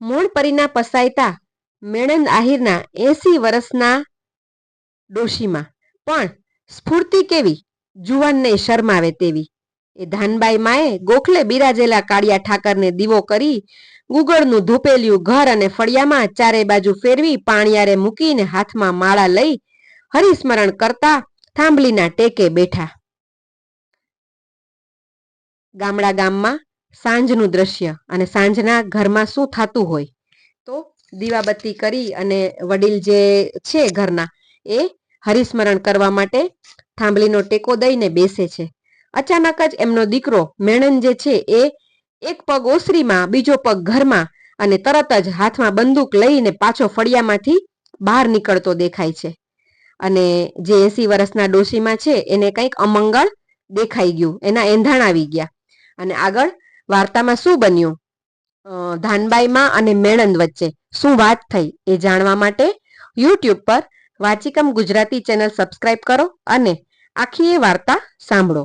મૂળપરીના પસાયતા મેણંદ આહિરના એંસી વર્ષના ડોશીમાં. પણ સ્ફૂર્તિ કેવી? જુવાનને શરમાવે તેવી. એ ધાનબાઈ માએ ગોખલે બિરાજેલા કાળિયા ઠાકરને દીવો કરી ગુગળનું ધૂપેલિયું ઘર અને ફળિયામાં ચારે બાજુ ફેરવી પાણિયારે મૂકીને હાથમાં માળા લઈ હરિસ્મરણ કરતા થાંભલીના ટેકે બેઠા. ગામડા ગામમાં સાંજનું દ્રશ્ય અને સાંજના ઘરમાં શું થતું હોય તો દીવાબત્તી કરી અને વડીલ જે છે ઘરના એ હરિસ્મરણ કરવા માટે થાંભલીનો ટેકો દઈને બેસે છે. અચાનક જ એમનો દીકરો મેણન જે છે એ એક પગ ઓસરીમાં, બીજો પગ ઘરમાં અને તરત જ હાથમાં બંદૂક લઈને પાછો ફળિયામાંથી બહાર નીકળતો દેખાય છે. અને જે એસી વર્ષના ડોશીમાં છે એને કંઈક અમંગળ દેખાઈ ગયું, એના એંધાણ આવી ગયા. અને આગળ વાર્તામાં શું બન્યું? ધાનબાઈમાં અને મેણંદ વચ્ચે શું વાત થઈ એ જાણવા માટે યુટ્યુબ પર વાચિકમ ગુજરાતી ચેનલ સબસ્ક્રાઇબ કરો અને આખી એ વાર્તા સાંભળો.